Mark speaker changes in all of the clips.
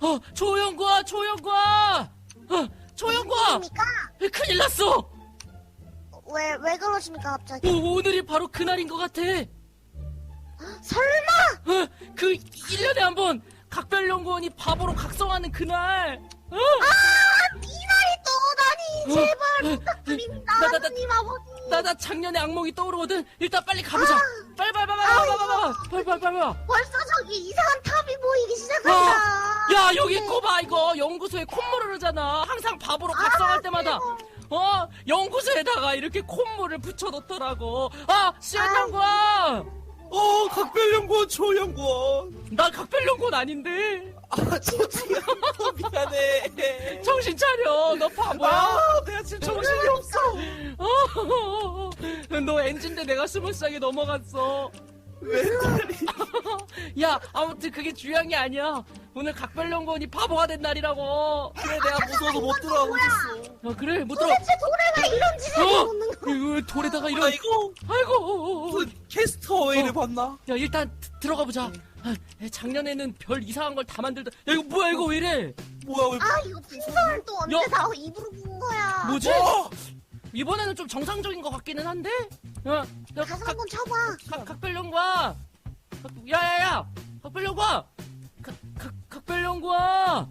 Speaker 1: 어, 어, 조영과, 조영과! 어, 조영과!
Speaker 2: 입니까?
Speaker 1: 큰일 났어!
Speaker 2: 왜, 왜 그러십니까, 갑자기?
Speaker 1: 오, 오늘이 바로 그날인 것 같아.
Speaker 2: 설마!
Speaker 1: 어, 그 1년에 한 번 각별연구원이 바보로 각성하는 그날. 어?
Speaker 2: 아, 이날이 또 오다니!
Speaker 1: 어,
Speaker 2: 제발
Speaker 1: 어,
Speaker 2: 부탁드립니다,
Speaker 1: 나, 나, 나,
Speaker 2: 하느님 아버지!
Speaker 1: 나, 나 작년에 악몽이 떠오르거든. 일단 빨리 가보자.
Speaker 2: 아.
Speaker 1: 빨리, 빨리, 빨리, 빨리, 빨리, 빨리, 빨리, 빨리, 빨리, 빨리.
Speaker 2: 벌써 저기 이상한 탑이 보이기 시작한다!
Speaker 1: 야, 여기
Speaker 2: 네.
Speaker 1: 거 봐, 이거. 연구소에 콧물을 흐르잖아. 항상 바보로 각성할
Speaker 2: 아,
Speaker 1: 때마다. 어, 연구소에다가 이렇게 콧물을 붙여놓더라고. 아, 시연연구원!
Speaker 3: 어, 각별연구원, 조연구원.
Speaker 1: 나 각별연구원 아닌데.
Speaker 3: 아, 저지야. 미안해.
Speaker 1: 정신 차려. 너 바보야.
Speaker 3: 아, 내가 지금 정신이 없어.
Speaker 1: 어, 너 엔진대 내가 스무스하게 넘어갔어.
Speaker 3: 왜 그래?
Speaker 1: 야, 아무튼 그게 중요한 게 아니야. 오늘 각별연구원이 바보가 된 날이라고.
Speaker 3: 그래, 내가 무서워서 못 들어가고 있었어.
Speaker 1: 야, 그래, 못 들어.
Speaker 2: 도대체 도래가 이런 짓을
Speaker 1: 어?
Speaker 2: 해놓는 거
Speaker 1: 이거 돌에다가
Speaker 3: 아,
Speaker 1: 이런.
Speaker 3: 이거,
Speaker 1: 아이고.
Speaker 3: 그 캐스터웨이를
Speaker 1: 어.
Speaker 3: 봤나?
Speaker 1: 야, 일단 드- 들어가 보자. 아, 작년에는 별 이상한 걸 다 만들다. 야, 이거 뭐야, 이거 왜 이래?
Speaker 3: 뭐야, 왜.
Speaker 2: 아, 이거 풍선을 또 언제
Speaker 1: 야.
Speaker 2: 다 입으로 부은 거야?
Speaker 1: 뭐지?
Speaker 3: 어!
Speaker 1: 이번에는 좀 정상적인 것 같기는 한데? 야, 야,
Speaker 2: 가서
Speaker 1: 각,
Speaker 2: 한번 쳐봐.
Speaker 1: 각, 각별연구와! 각- 야, 야, 야! 각별연구와! 각, 각, 각별연구와!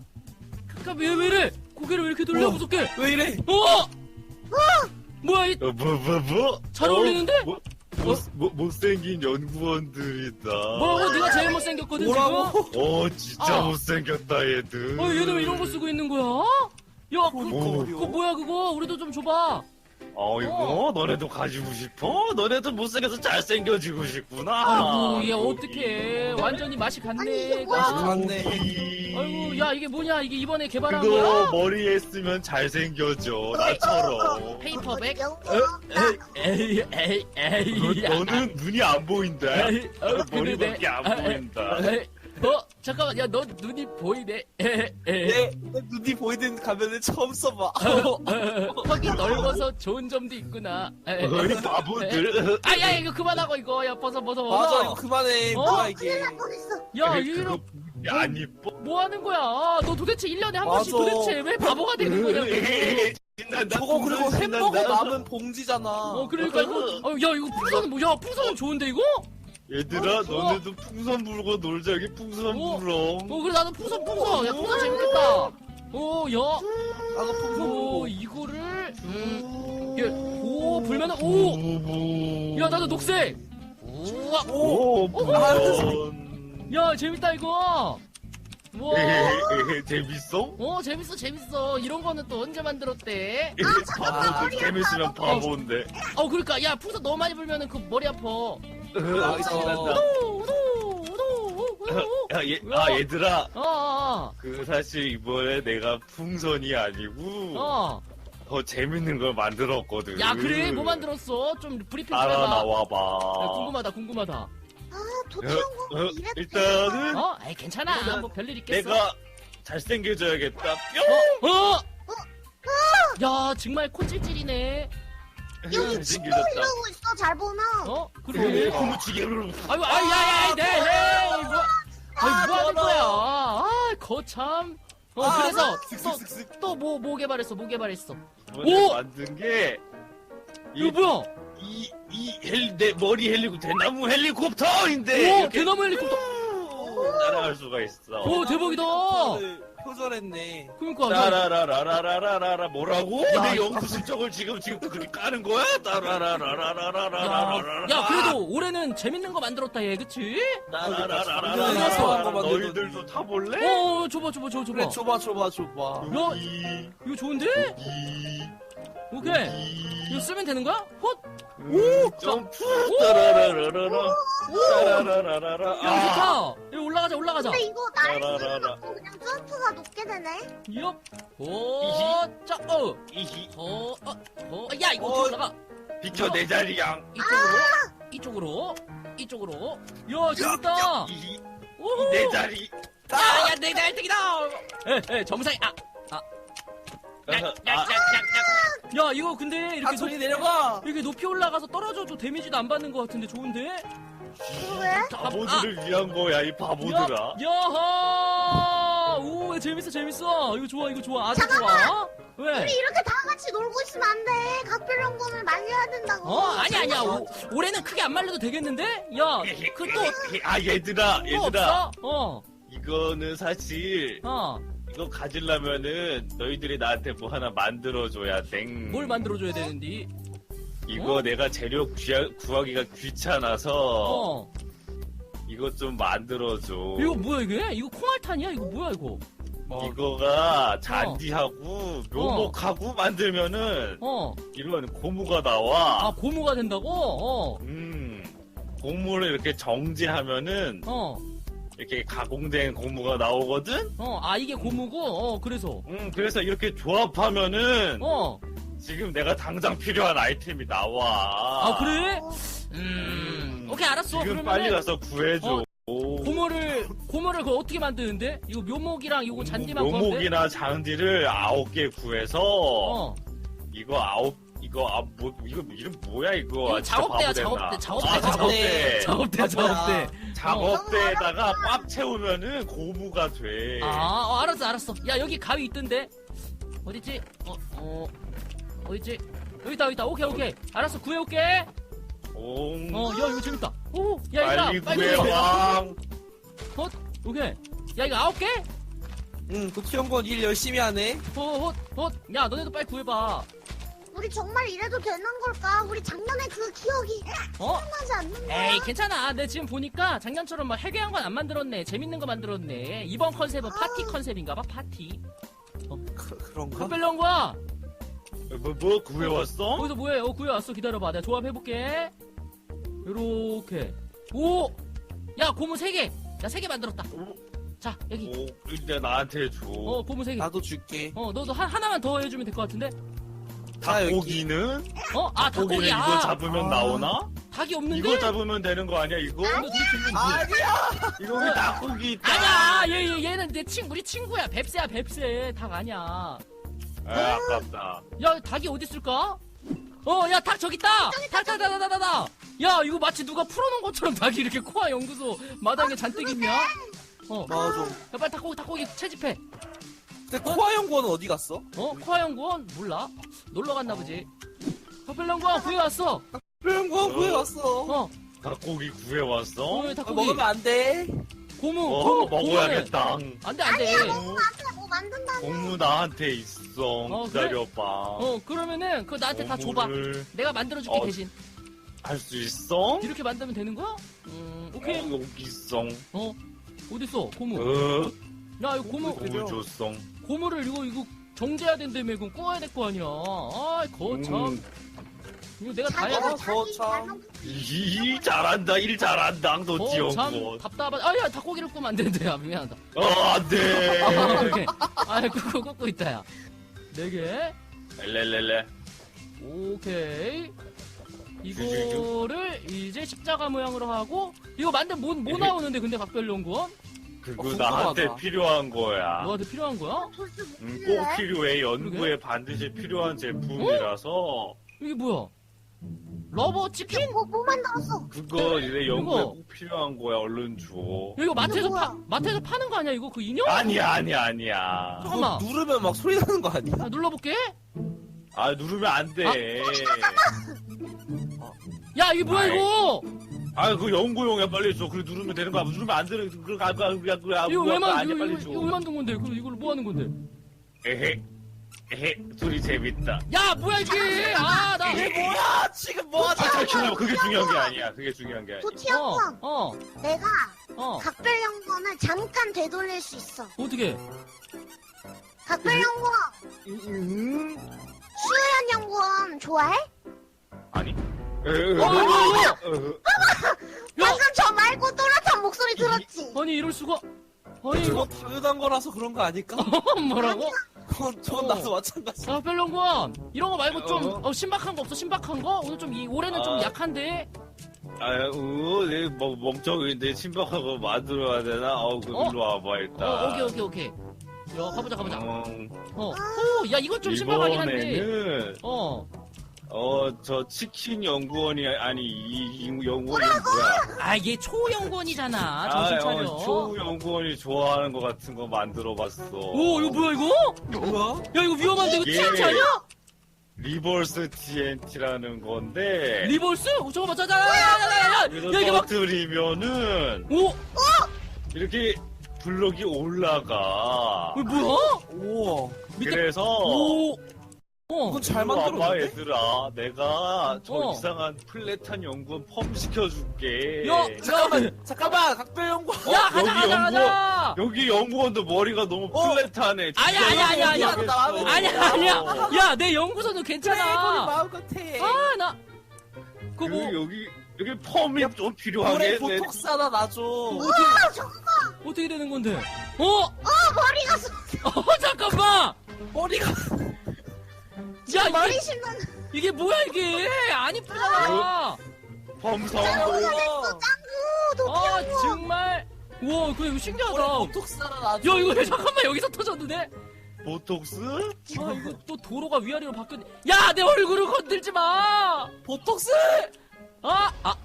Speaker 1: 각각 왜, 왜 이래? 고개를 왜 이렇게 돌려,
Speaker 3: 어.
Speaker 1: 무섭게?
Speaker 3: 왜 이래?
Speaker 1: 어! 뭐야, 이,
Speaker 4: 어, 뭐, 뭐, 뭐?
Speaker 1: 잘
Speaker 4: 어,
Speaker 1: 어울리는데?
Speaker 4: 뭐, 못, 못, 못생긴 연구원들이다.
Speaker 1: 뭐라고? 네가 제일 못생겼거든, 지금?
Speaker 3: 뭐라고?
Speaker 4: 어, 진짜
Speaker 1: 아.
Speaker 4: 못생겼다, 얘들.
Speaker 1: 어, 얘는 왜 이런 거 쓰고 있는 거야? 야, 그,
Speaker 4: 오.
Speaker 1: 그거 뭐야, 그거? 우리도 좀 줘봐.
Speaker 4: 어, 이거, 너네도 가지고 싶어? 너네도 못생겨서 잘생겨지고 싶구나.
Speaker 1: 아이고, 얘 어떡해. 완전히 맛이 갔네.
Speaker 2: 아니, 이게 뭐야?
Speaker 1: 맛이.
Speaker 3: 맞네.
Speaker 1: 아이고, 야, 이게 뭐냐? 이게 이번에 개발한
Speaker 4: 그거
Speaker 1: 거야?
Speaker 4: 머리에 쓰면 잘생겨져, 나처럼.
Speaker 1: 페이퍼백?
Speaker 2: 영어.
Speaker 1: 에이, 에이, 에이.
Speaker 4: 어, 너는 눈이 안 보인다.
Speaker 1: 에이, 어,
Speaker 4: 머리밖에 안
Speaker 1: 그러네.
Speaker 4: 보인다.
Speaker 1: 에이, 어, 잠깐만, 야, 너 눈이 보이네. 에, 에.
Speaker 3: 내, 내 눈이 보이는 가면을 처음 써봐.
Speaker 1: 어, 턱이 넓어서 좋은 점도 있구나. 에,
Speaker 4: 어이, 바보들.
Speaker 1: 아, 야, 이거 그만하고, 이거. 야, 벗어, 벗어, 벗어.
Speaker 3: 맞아, 이거 그만해.
Speaker 1: 어?
Speaker 3: 뭐야, 이게.
Speaker 2: 큰일 날 뻔했어.
Speaker 1: 야,
Speaker 4: 에이,
Speaker 1: 이거
Speaker 4: 그거 안 이뻐.
Speaker 1: 뭐 하는 거야? 너 도대체 1년에 한 번씩
Speaker 3: 맞아.
Speaker 1: 도대체 왜 바보가 되는 거냐?
Speaker 4: 신난다.
Speaker 3: 저거 그리고
Speaker 4: 신난다.
Speaker 3: 햄버거 남은 봉지잖아.
Speaker 1: 어, 그러니까 이거, 어, 야, 이거 풍선은 뭐야? 풍선은 좋은데, 이거?
Speaker 4: 얘들아,
Speaker 1: 어.
Speaker 4: 너네도 풍선 불고 놀자. 여기 풍선
Speaker 1: 어.
Speaker 4: 불어.
Speaker 1: 어, 그래, 나도 풍선, 풍선. 야, 풍선 재밌겠다. 어, 야.
Speaker 3: 나도 풍선
Speaker 1: 오. 이거를, 음, 이게, 오, 불면은, 오!
Speaker 4: 오,
Speaker 1: 야, 나도 녹색! 우와!
Speaker 3: 오!
Speaker 4: 오,
Speaker 3: 아,
Speaker 4: 풍선.
Speaker 1: 야, 재밌다, 이거! 우와!
Speaker 4: 에헤헤, 재밌어?
Speaker 1: 어, 재밌어, 재밌어. 이런 거는 또 언제 만들었대?
Speaker 4: 바보들 재밌으면 바보인데.
Speaker 1: 어, 그러니까, 야, 풍선 너무 많이 불면은 그 머리 아파. 오, 오, 오, 오, 오.
Speaker 4: 야, 얘, 아, 얘들아.
Speaker 1: 어, 어,
Speaker 4: 그 사실 이번에 내가 풍선이 아니고
Speaker 1: 어.
Speaker 4: 더 재밌는 걸 만들었거든.
Speaker 1: 야, 그래? 뭐 만들었어? 좀 브리핑 좀
Speaker 4: 따라
Speaker 1: 해봐.
Speaker 4: 나와봐.
Speaker 1: 야, 궁금하다, 궁금하다.
Speaker 2: 아,
Speaker 4: 어,
Speaker 2: 도티형고
Speaker 4: 어,
Speaker 2: 이랬대.
Speaker 4: 일단은
Speaker 1: 어? 아이, 괜찮아. 뭐 별일 있겠어.
Speaker 4: 내가 잘생겨져야겠다. 뿅!
Speaker 1: 어? 어? 야, 정말 코찔찔이네.
Speaker 2: 여기 침도
Speaker 4: 잘생겨졌다.
Speaker 2: 흘러고 있어, 잘 보면.
Speaker 1: 어?
Speaker 4: 그래,
Speaker 1: 그러네.
Speaker 4: 고무치게로.
Speaker 1: 아이고, 아이, 야,
Speaker 3: 좋아.
Speaker 1: 거야? 아, 거참. 어,
Speaker 3: 아,
Speaker 1: 그래서,
Speaker 3: 슥슥슥슥.
Speaker 1: 또 뭐, 뭐 개발했어, 뭐 개발했어. 오!
Speaker 4: 만든 게,
Speaker 1: 이거
Speaker 4: 이,
Speaker 1: 뭐야?
Speaker 4: 이, 이 헬, 내 머리 헬리콥터, 대나무 헬리콥터인데!
Speaker 1: 오,
Speaker 4: 이렇게
Speaker 1: 대나무 헬리콥터.
Speaker 4: 날아갈 수가 있어.
Speaker 1: 오, 대박이다.
Speaker 3: 표절했네.
Speaker 1: 그러니까, 야,
Speaker 4: 따라라라라라라라 뭐라고?
Speaker 1: 야,
Speaker 4: 내 연구 실적을 지금 지금 그렇게 까는 거야?
Speaker 1: 야,
Speaker 4: 따라라라라라라라라라
Speaker 1: 야, 그래도 올해는 재밌는 거 만들었다, 얘, 그치?
Speaker 4: 따라라라라라라
Speaker 3: 만들거든.
Speaker 4: 너희들도 타볼래?
Speaker 1: 어, 줘봐, 줘봐, 줘봐, 줘봐.
Speaker 3: 그래, 줘봐, 줘봐, 줘봐.
Speaker 4: 여기
Speaker 1: 이거 좋은데?
Speaker 4: 이
Speaker 1: 오케이. 이거 쓰면 되는 거야? 헛?
Speaker 4: 오 점프 따라라라라라 따라라라라라
Speaker 1: 야,
Speaker 4: 아
Speaker 1: 좋다. 여기 올라가자, 올라가자.
Speaker 2: 근데 이거 날
Speaker 4: 따라라라.
Speaker 2: 쓰고 그냥 점프가 높게 되네.
Speaker 1: 엽. 오, 자, 어.
Speaker 4: 이히
Speaker 1: 어, 어, 어. 야, 이거
Speaker 3: 어.
Speaker 1: 어떻게 올라가?
Speaker 4: 비켜 내 자리양
Speaker 1: 이쪽으로. 이쪽으로. 이쪽으로. 야, 재밌다.
Speaker 4: 이히
Speaker 1: 오.
Speaker 4: 내 자리
Speaker 1: 야, 야, 내가 1등이다. 에, 에, 정상이, 아. 야, 야, 이거 근데 이렇게 높,
Speaker 3: 한손이 내려가.
Speaker 1: 이렇게 높이 올라가서 떨어져도 데미지도 안 받는 것 같은데 좋은데?
Speaker 2: 왜?
Speaker 1: 자,
Speaker 4: 바보들을 위한 거야 이 바보들아
Speaker 1: 야, 야하! 오, 재밌어, 재밌어. 이거 좋아, 이거 좋아. 아주 좋아. 왜?
Speaker 2: 우리 이렇게 다 같이 놀고 있으면 안 돼. 각별연금을 말려야 된다고.
Speaker 1: 어, 아니, 아니야. 오, 올해는 크게 안 말려도 되겠는데? 야, 그 또,
Speaker 4: 아 얘들아
Speaker 1: 또
Speaker 4: 얘들아
Speaker 1: 없어? 어,
Speaker 4: 이거는 사실
Speaker 1: 어.
Speaker 4: 이거 가지려면은 너희들이 나한테 뭐 하나 만들어줘야 땡.
Speaker 1: 뭘 만들어줘야 되는디?
Speaker 4: 이거
Speaker 1: 어?
Speaker 4: 내가 재료 구하, 구하기가 귀찮아서
Speaker 1: 어.
Speaker 4: 이거 좀 만들어줘.
Speaker 1: 이거 뭐야, 이게? 이거 콩알탄이야? 이거 뭐야, 이거?
Speaker 3: 뭐,
Speaker 4: 이거가 잔디하고 묘목하고 만들면은
Speaker 1: 어.
Speaker 4: 이런 고무가 나와.
Speaker 1: 아, 고무가 된다고? 어.
Speaker 4: 음, 고무를 이렇게 정지하면은
Speaker 1: 어.
Speaker 4: 이렇게 가공된 고무가 나오거든.
Speaker 1: 어. 아, 이게 고무고? 어, 그래서.
Speaker 4: 음, 그래서 이렇게 조합하면은
Speaker 1: 어.
Speaker 4: 지금 내가 당장 필요한 아이템이 나와.
Speaker 1: 아, 그래? 음. 오케이, 알았어.
Speaker 4: 지금
Speaker 1: 그러면은
Speaker 4: 빨리 가서 구해줘.
Speaker 1: 어, 고무를, 고무를 그거 어떻게 만드는데? 이거 묘목이랑 이거 잔디만 구하면 돼?
Speaker 4: 묘목이나 잔디를 아홉 개 구해서
Speaker 1: 어.
Speaker 4: 이거 아홉 이거 아 뭐 이거 이름 뭐야 이거
Speaker 1: 이거
Speaker 4: 아, 진짜
Speaker 1: 작업대야,
Speaker 4: 바보 됐나.
Speaker 1: 작업대, 작업대,
Speaker 4: 아,
Speaker 3: 작업대.
Speaker 1: 작업대, 작업대.
Speaker 4: 작업대에다가 꽉 채우면은 고무가 돼.
Speaker 1: 아, 어, 알았어, 알았어. 야, 여기 가위 있던데? 어딨지? 어, 어, 어딨지? 여기 있다, 여기 있다. 오케이, 오케이. 알았어, 구해올게.
Speaker 4: 옹.
Speaker 1: 어, 야, 이거 재밌다. 오, 야,
Speaker 4: 빨리
Speaker 1: 구해.
Speaker 4: 구해 왕.
Speaker 1: 헛, 오케이. 야, 이거 아홉 개?
Speaker 3: 응, 도티형건 일 열심히 하네.
Speaker 1: 헛, 헛, 헛. 야, 너네도 빨리 구해봐.
Speaker 2: 우리 정말 이래도 되는 걸까? 우리 작년에 그 기억이
Speaker 1: 어?
Speaker 2: 나지 않는다.
Speaker 1: 에이, 괜찮아. 내 지금 보니까 작년처럼 막 해괴한 건 안 만들었네. 재밌는 거 만들었네. 이번 컨셉은 파티 컨셉인가 봐, 파티.
Speaker 3: 그, 그런가?
Speaker 1: 흑별령과
Speaker 4: 뭐, 뭐 구해왔어?
Speaker 1: 거기서 뭐해? 어, 구해왔어. 기다려봐. 내가 조합해볼게. 요렇게. 오! 야, 고무 세 개! 야, 세개 만들었다. 자, 여기.
Speaker 4: 오, 일단 나한테 줘.
Speaker 1: 어, 고무 세 개.
Speaker 3: 나도 줄게.
Speaker 1: 어, 너도 한, 하나만 더 해주면 될 것 같은데?
Speaker 4: 닭고기는?
Speaker 1: 어? 아,
Speaker 4: 고기는
Speaker 1: 닭고기야.
Speaker 4: 이거 잡으면
Speaker 3: 아.
Speaker 4: 나오나?
Speaker 1: 닭이 없는데?
Speaker 4: 이거 잡으면 되는 거 아니야 이거?
Speaker 1: 뭐-
Speaker 3: 아니야!
Speaker 4: 이거 왜 닭고기 있다?
Speaker 1: 아니야! 얘, 얘, 얘는 내 친구, 우리 친구야. 뱁새야, 뱁새. 닭 아니야.
Speaker 4: 아, 아깝다.
Speaker 1: 야, 닭이 어디 있을까? 어, 야, 닭 저기 있다! 닭, 닭, 닭, 닭, 닭, 닭! 야, 이거 마치 누가 풀어놓은 것처럼 닭이 이렇게 코아 연구소 마당에 잔뜩 있냐? 어,
Speaker 3: 맞아.
Speaker 1: 야, 빨리 닭고기, 닭고기 채집해.
Speaker 3: 근데 코아 연구원은 어디 갔어?
Speaker 1: 어? 코아 연구원? 몰라. 놀러 갔나 보지. 닭별 연구원 구해왔어.
Speaker 3: 연구원
Speaker 4: 어.
Speaker 3: 구해왔어.
Speaker 1: 어,
Speaker 4: 닭고기 구해왔어?
Speaker 1: 어,
Speaker 3: 아,
Speaker 1: 닭고기.
Speaker 3: 먹으면 안 돼.
Speaker 1: 고무,
Speaker 4: 어,
Speaker 1: 고무,
Speaker 4: 먹어야겠다.
Speaker 1: 고무는. 안 돼, 안 돼.
Speaker 2: 앞에 뭐 만든다.
Speaker 4: 고무 나한테 있어.
Speaker 1: 어, 그래?
Speaker 4: 기다려봐.
Speaker 1: 어, 그러면은, 그거 나한테 다 줘봐. 내가 만들어줄게,
Speaker 4: 어,
Speaker 1: 대신.
Speaker 4: 할 수 있어?
Speaker 1: 이렇게 만들면 되는 거야? 음, 오케이.
Speaker 4: 어, 여기 있어.
Speaker 1: 어, 어딨어, 고무.
Speaker 4: 어,
Speaker 1: 야, 이거 고무,
Speaker 4: 줬어.
Speaker 1: 고무를 이거, 이거 정제해야 된다며, 이건 구워야 될 거 아니야. 아, 거참.
Speaker 4: 음,
Speaker 1: 이거 내가 다 해야
Speaker 2: 자기가
Speaker 3: 어,
Speaker 2: 자기
Speaker 3: 참.
Speaker 2: 발로
Speaker 4: 이 잘한다. 일 잘한다. 너
Speaker 1: 어, 참
Speaker 4: 지원군.
Speaker 1: 답답한. 아, 야, 닭고기를 구우면 안 되는데, 야, 미안하다.
Speaker 4: 어, 안 돼.
Speaker 1: 아, 오케이. 아, 굽고, 굽고 있다, 야. 네 개.
Speaker 4: 렐렐렐레.
Speaker 1: 오케이. 이거를 이제 십자가 모양으로 하고, 이거 만든 뭐, 뭐 나오는데, 근데 각별연구원?
Speaker 4: 그거
Speaker 3: 어, 궁금하다.
Speaker 4: 나한테 필요한 거야.
Speaker 1: 너한테 필요한 거야?
Speaker 2: 도대체
Speaker 4: 음,
Speaker 2: 무슨 꼭일
Speaker 4: 필요해. 연구에 반드시 필요한 제품이라서
Speaker 1: 이게 뭐야? 러버 치킨?
Speaker 2: 뭐, 뭐 만들었어?
Speaker 4: 그거 이제 연구에
Speaker 1: 이거.
Speaker 4: 꼭 필요한 거야. 얼른 줘.
Speaker 1: 야, 이거 마트에서
Speaker 2: 뭐야?
Speaker 1: 파, 마트에서 파는 거 아니야, 이거? 그 인형?
Speaker 4: 아니야, 아니야, 아니야.
Speaker 1: 잠깐만.
Speaker 3: 누르면 막 소리 나는 거 아니야?
Speaker 1: 아, 눌러볼게.
Speaker 4: 아, 누르면 안 돼.
Speaker 1: 야, 이게 뭐야,
Speaker 4: 아이.
Speaker 1: 이거?
Speaker 4: 아, 그 연구용이야. 빨리 줘. 그래, 누르면 되는 거야. 누르면 안 되는, 그거, 아, 그거, 그거, 그거,
Speaker 1: 이거 왜 만,
Speaker 4: 아니야,
Speaker 1: 이거,
Speaker 4: 빨리
Speaker 1: 이거,
Speaker 4: 줘.
Speaker 1: 이거 왜 만든 건데? 그럼 이걸 뭐 하는 건데?
Speaker 4: 에헤. 에헤. 소리 재밌다.
Speaker 1: 야, 뭐야, 이게! 아, 나.
Speaker 3: 이게 뭐야? 지금 뭐 하자?
Speaker 4: 아, 잠깐만. 그게 중요한 게 아니야. 그게 중요한 게 아니야.
Speaker 1: 어,
Speaker 2: 도티형권.
Speaker 1: 어,
Speaker 2: 내가
Speaker 1: 어.
Speaker 2: 각별 연구원을 잠깐 되돌릴 수 있어.
Speaker 1: 어떻게?
Speaker 2: 각별 연구원,
Speaker 3: 음,
Speaker 2: 수요연 연구원 좋아해?
Speaker 4: 아니.
Speaker 1: 어, 이거!
Speaker 4: 어,
Speaker 2: 방금 저 말고 또렷한 목소리 들었지?
Speaker 1: 아니, 이럴 수가. 아니, 이거,
Speaker 3: 당연한 거라서 그런 거 아닐까?
Speaker 1: 뭐라고?
Speaker 3: 그건, 저건
Speaker 1: 어.
Speaker 3: 나도 마찬가지.
Speaker 1: 아, 별론구원. 이런 거 말고 좀,
Speaker 4: 어.
Speaker 1: 어, 신박한 거 없어? 신박한 거? 오늘 좀, 이, 올해는 좀
Speaker 4: 아.
Speaker 1: 약한데?
Speaker 4: 아, 우, 내 뭐, 멍청인데 신박하고 만들어야 되나? 어, 그,
Speaker 1: 어?
Speaker 4: 일로 와봐, 일단.
Speaker 1: 어, 오케이, 오케이, 오케이. 야, 가보자, 가보자.
Speaker 4: 음,
Speaker 1: 어. 오, 야, 이건 좀 신박하긴 한데.
Speaker 4: 이번에는,
Speaker 1: 어.
Speaker 4: 어, 저 치킨 연구원이 아니 이, 이 연구원이 뭐야?
Speaker 1: 아, 얘 초연구원이잖아. 정신 차려.
Speaker 4: 어, 초 연구원이 좋아하는 거 같은 거 만들어 봤어.
Speaker 1: 오, 이거 뭐야, 이거?
Speaker 3: 뭐야?
Speaker 1: 야, 이거 위험한데, 이거
Speaker 4: 예.
Speaker 1: TNT 아니야?
Speaker 4: 리버스 TNT라는 건데.
Speaker 1: 리볼스? 어, 잠깐만, 자, 자, 야, 야, 야, 야, 야,
Speaker 4: 이거
Speaker 1: 야, 이게 막,
Speaker 4: 터뜨리면은
Speaker 1: 오,
Speaker 4: 이렇게 블록이 올라가.
Speaker 1: 이거 뭐야?
Speaker 3: 우와.
Speaker 1: 밑에,
Speaker 4: 그래서
Speaker 1: 오, 어,
Speaker 3: 이건 잘 만들었는데?
Speaker 4: 얘들아 내가 저
Speaker 1: 어.
Speaker 4: 이상한 플레탄 연구원 펌 시켜줄게
Speaker 1: 야,
Speaker 3: 잠깐만, 잠깐만, 각별 연구.
Speaker 1: 야,
Speaker 4: 여기
Speaker 1: 가자, 가자, 가자!
Speaker 4: 여기 연구원도 머리가 너무
Speaker 3: 어.
Speaker 4: 플랫하네
Speaker 1: 아니야, 아니야, 아니야, 아니야. 아니야, 아니야. 야, 내 연구소는 괜찮아.
Speaker 3: 마음 같아.
Speaker 1: 아, 나, 그거
Speaker 4: 그
Speaker 1: 뭐,
Speaker 4: 여기 여기 펌이 좀 필요하게
Speaker 3: 올해
Speaker 4: 내-
Speaker 3: 보톡스 하나 놔줘.
Speaker 2: 우와 저거
Speaker 1: 어떻게 되는 건데? 어?
Speaker 2: 머리가 서
Speaker 1: 어, 잠깐만!
Speaker 3: 머리가.
Speaker 1: 야,
Speaker 2: 머리
Speaker 1: 이게, 이게 뭐야, 이게? 안 이쁘잖아.
Speaker 4: 펌 성공
Speaker 2: 짱구 도
Speaker 1: 아, 정말. 우와, 그거 이거 신기하다.
Speaker 3: 올해 보톡스 하나 놔줘.
Speaker 1: 야, 이거 잠깐만, 여기서 터졌는데?
Speaker 4: 보톡스
Speaker 1: 아, 이거 또 도로가 위아래로 바뀌었네. 야, 내 얼굴을 건들지 마!
Speaker 3: 보톡스!
Speaker 1: 아, 아,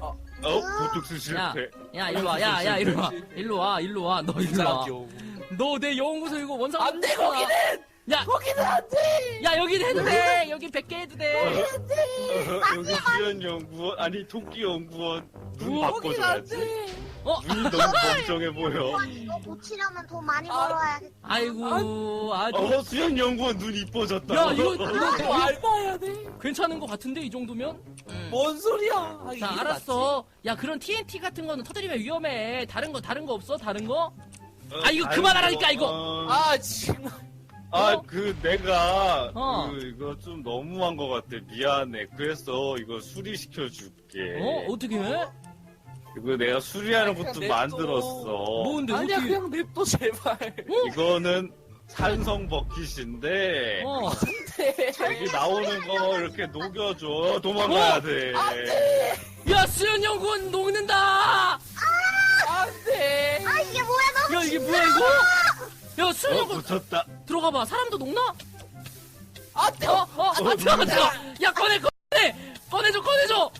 Speaker 4: 어 보톡스
Speaker 1: 야,
Speaker 4: 실패
Speaker 1: 야, 일로 와, 야, 야, 일로 와. 일로 와, 일로 와. 너 일로 와. 너내 연구소 이거 원상.
Speaker 3: 안 돼, 거기는!
Speaker 1: 야,
Speaker 3: 거기는 안 돼!
Speaker 1: 야, 여기는 해도 돼. 여기 100개 해도 돼.
Speaker 4: 여기 수연 연구원 아니 토끼 연구원 눈
Speaker 1: 우와,
Speaker 3: 거기는 안
Speaker 4: 바꿔줘야지
Speaker 3: 돼!
Speaker 1: 어,
Speaker 4: 눈이 너무 멍청해 보여
Speaker 2: 이거 고치려면 돈 많이
Speaker 3: 아.
Speaker 2: 벌어야겠다.
Speaker 1: 아이고, 아주.
Speaker 4: 어 수연 연구원 눈 이뻐졌다
Speaker 1: 야, 이거,
Speaker 3: 너
Speaker 1: 이거
Speaker 3: 알바해야 돼?
Speaker 1: 괜찮은 것 같은데, 이 정도면?
Speaker 3: 뭔 소리야? 아,
Speaker 1: 자,
Speaker 3: 이게
Speaker 1: 알았어. 야, 그런 TNT 같은 거는 터뜨리면 위험해. 다른 거, 다른 거 없어? 다른 거?
Speaker 4: 어,
Speaker 1: 아, 이거 그만하라니까, 이거.
Speaker 4: 어?
Speaker 3: 아, 지금.
Speaker 4: 아,
Speaker 1: 어?
Speaker 4: 그, 내가,
Speaker 1: 어.
Speaker 4: 그, 이거 좀 너무한 것 같아. 미안해. 그래서 이거 수리시켜줄게.
Speaker 1: 어? 어떻게 해?
Speaker 4: 이거 내가 수리하는
Speaker 3: 그냥
Speaker 4: 것도
Speaker 3: 냅둬.
Speaker 4: 만들었어.
Speaker 1: 뭔데,
Speaker 3: 아니야,
Speaker 1: 어떻게.
Speaker 3: 그냥 냅둬, 제발.
Speaker 4: 이거는 산성 버킷인데,
Speaker 1: 어.
Speaker 3: 네.
Speaker 4: 여기 나오는 거 이렇게 녹여줘. 도망가야
Speaker 1: 어?
Speaker 4: 돼.
Speaker 1: 야, 수연 연구원 녹는다!
Speaker 3: 안 돼!
Speaker 2: 아 이게 뭐야 너무
Speaker 1: 야, 이게 뭐야, 이거? 야, 수연
Speaker 4: 어,
Speaker 1: 연구원
Speaker 4: 붙였다.
Speaker 1: 들어가봐. 사람도 녹나?
Speaker 3: 안 돼!
Speaker 1: 어, 어, 아, 들어가, 들어가. 야, 꺼내, 꺼내! 꺼내줘, 꺼내줘!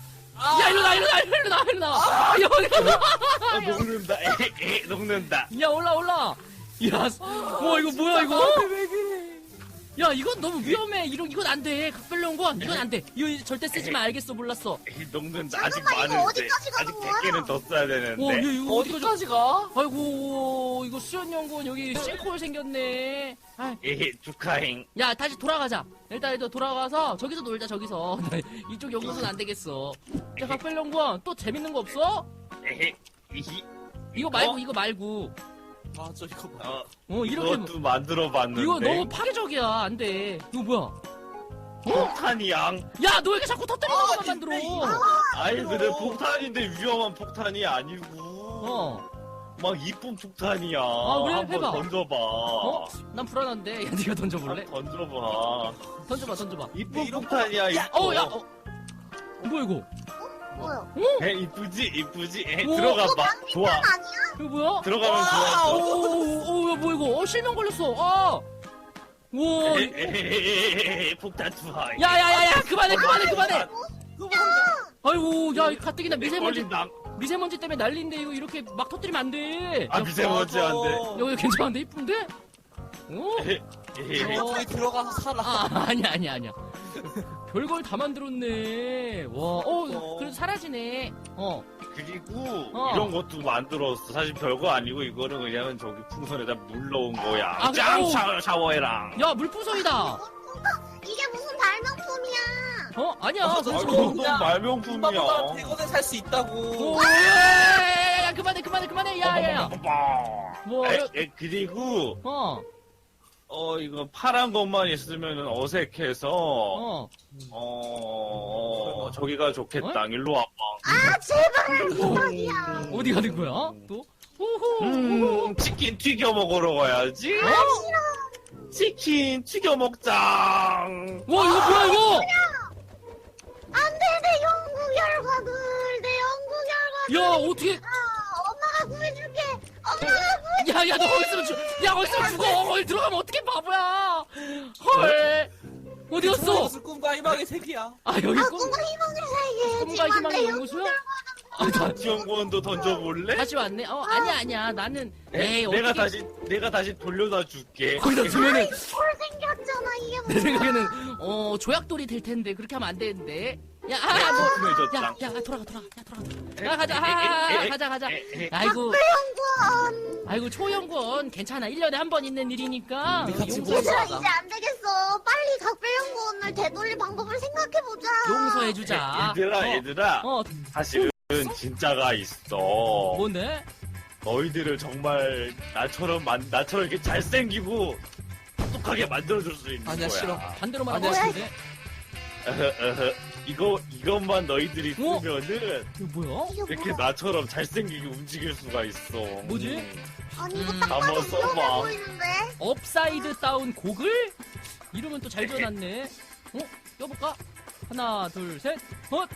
Speaker 1: 야, 일로 나, 일로 나, 일로 나, 일로 나. 야, 어디가 나?
Speaker 4: 어, 녹는다. 에, 에, 녹는다.
Speaker 1: 야, 올라, 올라. 야, 와, 이거 뭐야, 이거? 야, 이건 너무 위험해. 이런, 이건 안 돼. 각별연구원. 이건 안 돼. 이거 절대 쓰지 마. 알겠어, 몰랐어.
Speaker 4: 에이, 녹는다. 아직
Speaker 2: 잠깐만, 이거
Speaker 4: 많은데.
Speaker 2: 어디까지 가는
Speaker 4: 아직
Speaker 2: 거야?
Speaker 4: 100개는 더 써야
Speaker 1: 와,
Speaker 4: 되는데.
Speaker 1: 야, 이거 어디까지.
Speaker 3: 어디까지 가?
Speaker 1: 아이고, 이거 수연연구원 여기 싱크홀 생겼네. 아,
Speaker 4: 에헤, 축하행.
Speaker 1: 야, 다시 돌아가자. 일단, 일단 돌아가서 저기서 놀자, 저기서. 이쪽 연구소는 안 되겠어. 야, 각별연구원. 또 재밌는 거 없어?
Speaker 4: 에헤, 이히.
Speaker 1: 이거 말고, 이거 말고.
Speaker 3: 맞아, 이거 봐.
Speaker 4: 어,
Speaker 1: 어, 이렇게.
Speaker 4: 이것도 만들어 봤는데.
Speaker 1: 이거 너무 파괴적이야. 안 돼. 이거 뭐야?
Speaker 4: 폭탄이 양.
Speaker 1: 야, 너 왜 이렇게 자꾸 터뜨리는
Speaker 3: 아,
Speaker 1: 것만 만들어?
Speaker 3: 이거.
Speaker 4: 아니 근데
Speaker 3: 이거.
Speaker 4: 폭탄인데 위험한 폭탄이 아니고.
Speaker 1: 어.
Speaker 4: 막 이쁜 폭탄이야.
Speaker 1: 아, 그래?
Speaker 4: 한번
Speaker 1: 해봐.
Speaker 4: 던져봐.
Speaker 1: 어? 난 불안한데. 야, 네가 던져볼래?
Speaker 4: 한번 던져봐.
Speaker 1: 던져봐, 던져봐.
Speaker 4: 이쁜
Speaker 3: 이런
Speaker 4: 폭탄이야.
Speaker 3: 야,
Speaker 4: 이뻐.
Speaker 1: 어, 야, 어. 뭐야, 이거?
Speaker 2: 뭐야?
Speaker 4: 에 이쁘지 이쁘지. 에
Speaker 1: 오,
Speaker 4: 들어가 봐. 좋아.
Speaker 2: 아니야?
Speaker 1: 이거 뭐야?
Speaker 4: 들어가면
Speaker 3: 와,
Speaker 4: 좋아.
Speaker 1: 오, 오, 오, 야, 뭐야, 이거? 어, 실명 걸렸어. 아! 우와. 이-
Speaker 4: 에헤헤헤헤, 폭탄 투하.
Speaker 1: 야, 야, 야, 야, 그만해, 그만해, 그만해.
Speaker 3: 그거 봐.
Speaker 1: 아이고, 야, 이 가뜩이나 미세먼지,
Speaker 4: 걸린다.
Speaker 1: 미세먼지 때문에 난리인데, 이거 이렇게 막 터뜨리면 안 돼.
Speaker 4: 아 미세먼지 안 돼.
Speaker 1: 야, 이거 괜찮은데? 이쁜데? 어?
Speaker 4: 에헤, 에헤.
Speaker 3: 너 저기 들어가서 살아.
Speaker 1: 아, 아니야, 아니야, 아니야. 별걸 다 만들었네. 와, 어, 그래도 사라지네. 어.
Speaker 4: 그리고
Speaker 1: 어.
Speaker 4: 이런 것도 만들었어. 사실 별거 아니고 이거는 그냥 저기 풍선에다 물 넣은 거야.
Speaker 1: 아,
Speaker 4: 짱
Speaker 1: 오.
Speaker 4: 샤워, 샤워해랑.
Speaker 1: 야, 물풍선이다.
Speaker 2: 이게 무슨 발명품이야?
Speaker 1: 어? 아니야.
Speaker 3: 어,
Speaker 1: 그래서 뭐-
Speaker 4: 이건
Speaker 3: 그냥
Speaker 4: 말명품이야.
Speaker 3: 금방보다 100원에 살 수 있다고.
Speaker 1: 오, 야, 야, 야, 야, 그만해, 그만해, 그만해. 야, 야, 야. 뭐,
Speaker 4: 에, 에, 그리고
Speaker 1: 어,
Speaker 4: 어 이거 파란 것만 있으면 어색해서 어,
Speaker 1: 어.
Speaker 4: 어, 저기가 좋겠다. 일로 와봐.
Speaker 2: 아 제발 대박이야.
Speaker 1: 어디 가는 거야? 또? 호호.
Speaker 4: 음, 치킨 튀겨 먹으러 가야지.
Speaker 1: 어?
Speaker 4: 치킨 튀겨 먹자.
Speaker 1: 와, 이거 뭐야, 이거?
Speaker 2: 안 돼 내 연구 결과들 내 연구 결과들.
Speaker 1: 야, 어떻게.
Speaker 2: 아, 엄마가 구해줄게. 엄마가 구해.
Speaker 1: 야, 야, 너 거기 있으면 죽, 야, 거기 있으면 죽어. 거기 들어가면 어떻게 바보야. 헐. 어디 갔어?
Speaker 3: 무슨 꿈과 희망의 세계야.
Speaker 1: 아 여기
Speaker 2: 아
Speaker 1: 꿈
Speaker 2: 꿈과 희망을 살게
Speaker 1: 꿈과 희망의 연구소야? 아, 다,
Speaker 4: 지원권도 던져볼래?
Speaker 1: 다시 왔네. 어 아니야 아니야 나는 에이
Speaker 4: 내가
Speaker 1: 어떻게
Speaker 4: 다시 내가 다시 돌려다 줄게.
Speaker 1: 거기다 두면은
Speaker 2: 꼴 생겼잖아 이게
Speaker 1: 내
Speaker 2: 뭐야
Speaker 1: 생각에는 어 조약돌이 될 텐데 그렇게 하면 안 되는데.
Speaker 4: 내
Speaker 1: 야아뭐
Speaker 4: 궁금해졌다.
Speaker 1: 야, 야, 돌아가, 돌아가, 야, 돌아가. 야, 가자, 아, 가자, 가자. 아이고,
Speaker 2: 연구원
Speaker 1: 아이고, 초연구원 괜찮아. 1년에 한 번 있는 일이니까.
Speaker 3: 우리 같이
Speaker 1: 용서,
Speaker 2: 얘들아. 이제 안 되겠어 빨리 각별연구원을 되돌릴 방법을 생각해보자
Speaker 1: 용서해주자.
Speaker 4: 얘들아
Speaker 1: 어,
Speaker 4: 얘들아
Speaker 1: 어,
Speaker 4: 사실은 진짜가 있어.
Speaker 1: 뭔데?
Speaker 4: 너희들을 정말 나처럼 만 나처럼 이렇게 잘생기고 똑똑하게 만들어줄 수 있는
Speaker 3: 아니야,
Speaker 4: 거야.
Speaker 3: 싫어.
Speaker 1: 반대로 말하면
Speaker 3: 아니야?
Speaker 4: 이거 이것만 너희들이
Speaker 1: 어?
Speaker 4: 쓰면은
Speaker 1: 이거 뭐야?
Speaker 2: 이게
Speaker 4: 이렇게
Speaker 2: 뭐야
Speaker 4: 나처럼 잘생기게 움직일 수가 있어.
Speaker 1: 뭐지?
Speaker 4: 음.
Speaker 2: 아니 이거
Speaker 1: 음.
Speaker 2: 딱 봐도
Speaker 4: 한번
Speaker 2: 위험해
Speaker 4: 써봐.
Speaker 2: 보이는데
Speaker 1: 업사이드 다운 고글? 이름은 또 잘 지어놨네. 어? 껴볼까? 하나, 둘, 셋, 헛! 어,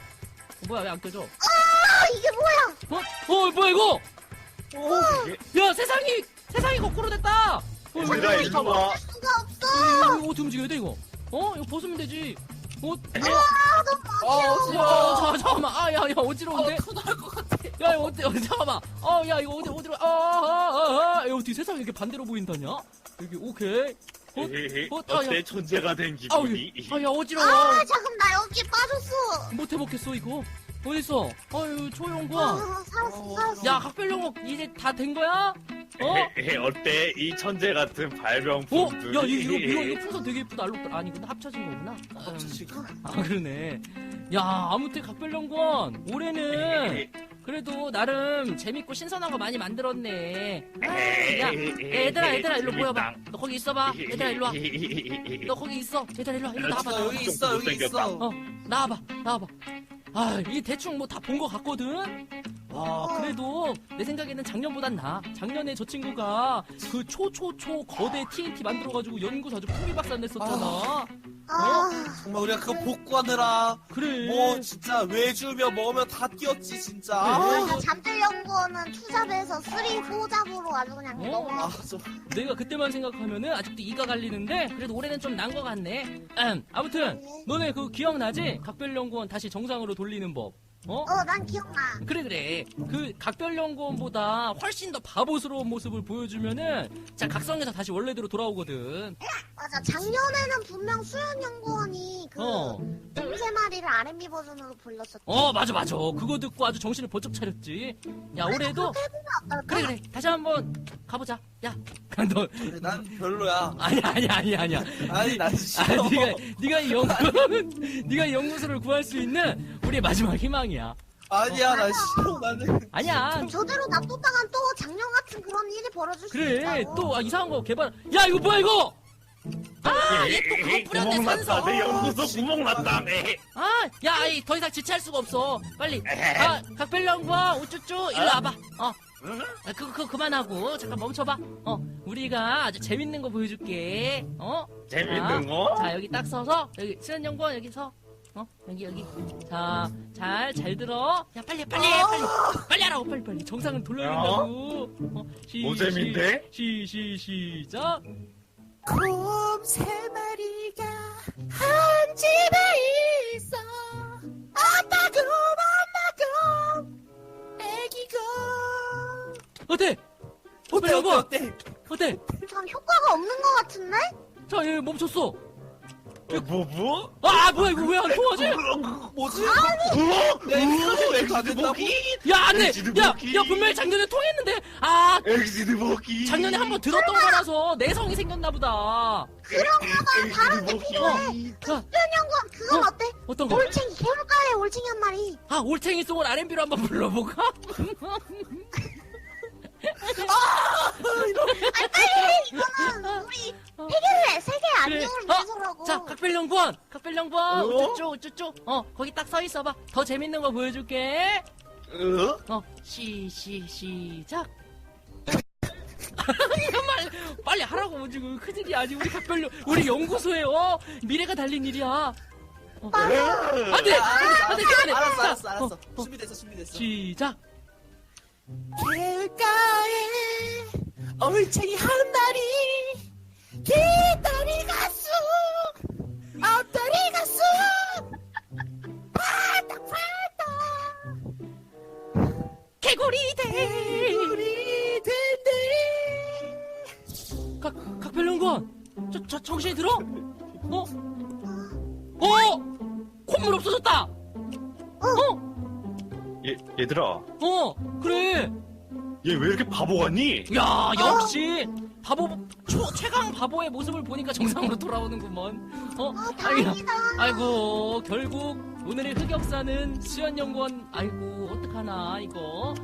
Speaker 1: 뭐야, 왜 안 껴져?
Speaker 2: 아 이게 뭐야
Speaker 1: 어? 어, 뭐야, 이거?
Speaker 4: 이게-
Speaker 1: 야, 세상이, 세상이 거꾸로 됐다! 어, 이거,
Speaker 4: 얘들아
Speaker 1: 이거,
Speaker 4: 일로 와.
Speaker 2: 수가 없어
Speaker 1: 이거 어떻게 움직여야 돼, 이거? 어? 이거 벗으면 되지. 어?
Speaker 3: 어,
Speaker 1: 어,
Speaker 3: 어지러워.
Speaker 1: 잠깐, 잠깐만. 아, 야, 야, 어지러운데?
Speaker 3: 토날 것 같아.
Speaker 1: 야, 이거 어때? 어, 잠깐만. 아, 야, 이거 어디, 어디로, 아, 아, 아, 아. 야, 어떻게 세상이 이렇게 반대로 보인다냐? 여기, 오케이. 어?
Speaker 4: 에헤헤,
Speaker 1: 어, 아,
Speaker 4: 어때
Speaker 1: 야.
Speaker 4: 천재가 된
Speaker 1: 아우,
Speaker 4: 기분이?
Speaker 1: 아, 야, 어지러워.
Speaker 2: 아 잠깐 나 여기 빠졌어
Speaker 1: 못 해 먹겠어, 이거. 어딨어? 아유, 초용과.
Speaker 2: 아 살았어 살았어
Speaker 1: 야, 각별영업 이제 다 된 거야? 어?
Speaker 4: 어때 이 천재 같은
Speaker 1: 어?
Speaker 4: 발명품들?
Speaker 1: 야, 이거, 이거, 이거, 이거 풍선 되게 예쁘다. 알록, 아니, 근데 합쳐진 거구나. 음.
Speaker 3: 지금.
Speaker 1: 아, 그러네. 야, 아무튼 각별연구원 올해는 그래도 나름 재밌고 신선한 거 많이 만들었네. 아, 야, 얘들아, 얘들아, 일로 모여봐. 너 거기 있어봐. 얘들아, 일로 와. 너 거기 있어. 얘들아, 일로 와. 일로 나와봐.
Speaker 3: 있어,
Speaker 1: 나와봐.
Speaker 3: 여기 있어, 여기 있어.
Speaker 1: 어, 나와봐. 나와봐. 아, 이게 대충 뭐 다 본 거 같거든? 와, 그래도 내 생각에는 작년보단 나. 작년에 저 친구가 그 초초초 거대 TNT 만들어가지고 연구소 아주 풍비박산 냈었잖아.
Speaker 2: 아
Speaker 3: 정말 우리가 그거 복구하느라
Speaker 1: 그래.
Speaker 3: 뭐 진짜 외주며 뭐며 다 뛰었지 진짜.
Speaker 1: 그래.
Speaker 3: 아,
Speaker 2: 잠들 연구원은 투잡에서 3, 4잡으로 아주 그냥
Speaker 1: 어?
Speaker 2: 너무
Speaker 3: 아, 좀
Speaker 1: 내가 그때만 생각하면은 아직도 이가 갈리는데 그래도 올해는 좀 난 것 같네. 음, 아무튼 너네 그 기억나지? 각별연구원 다시 정상으로 돌리는 법. 어?
Speaker 2: 어 난 기억나
Speaker 1: 그래 그래. 그 각별연구원보다 훨씬 더 바보스러운 모습을 보여주면은 자 각성에서 다시 원래대로 돌아오거든.
Speaker 2: 맞아 작년에는 분명 수연연구원이 그
Speaker 1: 어.
Speaker 2: 곰세 마리를 R&B 버전으로 불렀었지
Speaker 1: 어 맞아 맞아. 그거 듣고 아주 정신을 번쩍 차렸지. 야 올해도? 그래 그래 다시 한번 가보자. 야, 너
Speaker 3: 그래, 난 별로야.
Speaker 1: 아니야 아니야 아니야 아니야.
Speaker 3: 아니 난
Speaker 1: 아,
Speaker 3: 싫어.
Speaker 1: 네가 네가 이 연구 네가 이 연구소를 구할 수 있는 우리의 마지막 희망이야.
Speaker 3: 아니야 난 싫어 나는.
Speaker 1: 아니야.
Speaker 2: 저대로 놔뒀다간 또 작년 같은 그런 일이 벌어질 수
Speaker 1: 그래
Speaker 2: 있다고
Speaker 1: 또 아, 이상한 거 개발. 야 이거 뭐야 이거? 아, 얘 또 그거 뿌렸네
Speaker 4: 구멍 났다.
Speaker 1: 산소.
Speaker 4: 내 연구소 구멍 났다. 에헤.
Speaker 1: 아, 야, 이더 이상 지체할 수가 없어. 빨리. 아, 각별령과 우쭈쭈 일로 와봐. 어.
Speaker 4: 응?
Speaker 1: 아, 그거, 그거 그만하고 잠깐 멈춰봐. 어, 우리가 아주 재밌는 거 보여줄게. 어?
Speaker 4: 재밌는 거?
Speaker 1: 자, 여기 딱 서서 여기 수연연구원 여기 서. 어, 여기 여기. 자, 잘 잘 들어. 야, 빨리 빨리 해, 빨리. 빨리 하라고 빨리 빨리. 정상을 돌려야 된다고. 어, 시,
Speaker 4: 노잼인데?
Speaker 1: 시, 시, 시작.
Speaker 3: 곰 세 마리가 한 집에 있어. 아빠곰 아빠곰 애기 곰.
Speaker 1: 어때?
Speaker 3: 어때 어때
Speaker 1: 각별연구원
Speaker 3: 어때?
Speaker 1: 어때?
Speaker 2: 전 효과가 없는 것 같은데?
Speaker 1: 자, 얘 멈췄어.
Speaker 4: 어, 뭐 뭐?
Speaker 1: 아, 뭐야 이거 왜 안 통하지?
Speaker 3: 뭐지?
Speaker 4: 우와!
Speaker 3: 내
Speaker 4: 우와!
Speaker 3: 이거 다 된다고?
Speaker 4: 엑시드
Speaker 1: 야, 안 돼! 야. 야, 분명히 작년에 통했는데, 아,
Speaker 4: 엑시드 먹기.
Speaker 1: 작년에 한 번 들었던 거라서 내성이 생겼나 보다.
Speaker 4: 엑시드 먹기.
Speaker 1: 야,
Speaker 2: 수연연구원 그건
Speaker 1: 어?
Speaker 2: 어? 때
Speaker 1: 어떤 거?
Speaker 2: 올챙이 개울가에 올챙이 한 마리
Speaker 1: 아, 올챙이 송을 R&B로 한번 불러볼까?
Speaker 2: 이거는 우리 세계를 세계. 안녕을
Speaker 1: 어,
Speaker 2: 위해서라고
Speaker 1: 자, 각별령권! 각별령권!
Speaker 4: 어?
Speaker 1: 우쭈쭈, 우쭈쭈. 어, 거기 딱 서 있어봐. 더 재밌는 거 보여줄게.
Speaker 4: 어?
Speaker 1: 어, 시, 시, 시작. 빨리, 빨리 하라고, 지금. 큰일이야. 아직 우리 각별령, 우리 연구소에, 어, 미래가 달린 일이야. 어. 안 돼!
Speaker 3: 알았어,
Speaker 1: 안 돼! 시간에.
Speaker 3: 알았어,
Speaker 1: 자,
Speaker 3: 알았어, 어. 준비됐어, 준비됐어.
Speaker 1: 시작.
Speaker 3: 길가에 얼챙이 한 마리 기다리 갔어 앞다리 갔어 바닥 바닥
Speaker 1: 개구리 대
Speaker 3: 개구리 대대
Speaker 1: 각 각별연구원 저, 저 정신이 들어? 어? 어? 콧물 없어졌다 어? 어?
Speaker 4: 얘 얘들아
Speaker 1: 어 그래
Speaker 4: 얘 왜 이렇게 바보 같니?
Speaker 1: 야 역시 바보 초, 최강 바보의 모습을 보니까 정상으로 돌아오는구먼 어?
Speaker 2: 아,
Speaker 1: 아이고,
Speaker 2: 다행이다.
Speaker 1: 아이고 결국 오늘의 흑역사는 수연연구원 아이고 어떡하나 이거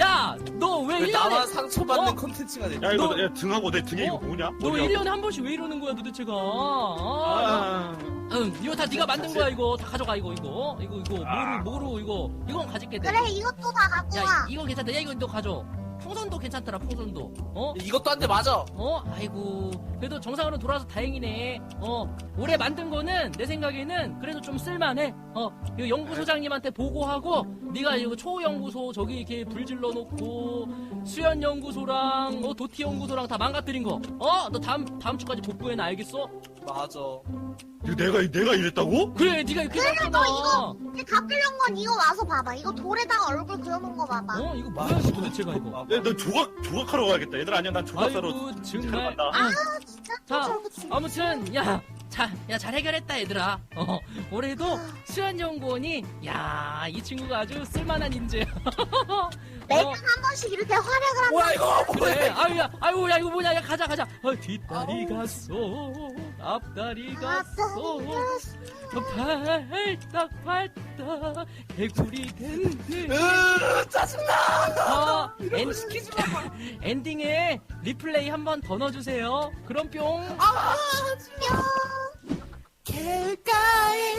Speaker 1: 야 너 왜
Speaker 3: 왜
Speaker 1: 1년에
Speaker 3: 나만 상처받는
Speaker 1: 어?
Speaker 3: 컨텐츠가 됐지?
Speaker 4: 야 이거
Speaker 1: 너-
Speaker 4: 야, 등하고 내 등에
Speaker 1: 어?
Speaker 4: 이거 뭐냐?
Speaker 1: 너
Speaker 4: 뭐냐?
Speaker 1: 1년에 한 번씩 왜 이러는 거야 도대체가 아,
Speaker 4: 아,
Speaker 1: 응 이거 다 네가 만든 거야 이거 다 가져가 이거 이거 이거 이거
Speaker 4: 아.
Speaker 1: 모루 모루 이거 이건 가질게 내
Speaker 2: 그래, 이것도 다 갖고
Speaker 1: 야
Speaker 2: 와.
Speaker 1: 이- 이거 괜찮다 야 이거 너 가져 풍선도 괜찮더라 풍선도 어?
Speaker 3: 이것도 한 대 맞아.
Speaker 1: 어? 아이고 그래도 정상으로 돌아와서 다행이네 어 올해 만든 거는 내 생각에는 그래도 좀 쓸만해 어 이거 연구소장님한테 보고하고 네가 이거 초연구소 저기 이렇게 불 질러 놓고 수연 연구소랑 어 도티 연구소랑 다 망가뜨린 거어너 다음 다음 주까지 복구해 놔 알겠어?
Speaker 3: 맞아.
Speaker 4: 이거 내가 내가 이랬다고?
Speaker 1: 그래 네가 이렇게 했잖아 어
Speaker 2: 근데 갑질령건 이거 와서 봐봐. 이거 돌에다가 얼굴 그려놓은 거 봐봐.
Speaker 1: 이거 뭐야 이거 도대체가 이거
Speaker 3: 아,
Speaker 4: 야, 너 조각 조각하러 가야겠다. 얘들아 안녕 난 조각사로
Speaker 1: 아이고 정말
Speaker 4: 간다.
Speaker 1: 아,
Speaker 2: 진짜
Speaker 1: 자. 아무튼 야, 자, 야 잘 해결했다 얘들아. 어, 올해도 수연연구원이 야, 이 친구가 아주 쓸만한 인재야.
Speaker 2: 매년
Speaker 1: 어,
Speaker 2: 한 번씩 이렇게 활약을 한다.
Speaker 3: 뭐야 이거?
Speaker 1: 그래. 아유 야, 아유 야 이거 뭐냐? 야 가자 가자. 어, 뒷다리
Speaker 3: 아우.
Speaker 1: 갔어, 앞다리
Speaker 2: 아,
Speaker 1: 갔어. 저 팔딱 팔딱 개구리 된대.
Speaker 3: 으, 짜증나.
Speaker 1: 아, 엔,
Speaker 3: 시키지 마.
Speaker 1: 엔딩에 리플레이 한 번 더 넣어주세요. 그럼 뿅.
Speaker 3: 아,
Speaker 2: 뿅.
Speaker 3: 길가에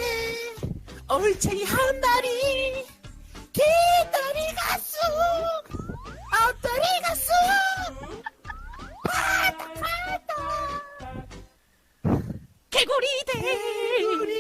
Speaker 3: 올챙이 한 마리 뒷다리 가수
Speaker 1: 대머리 대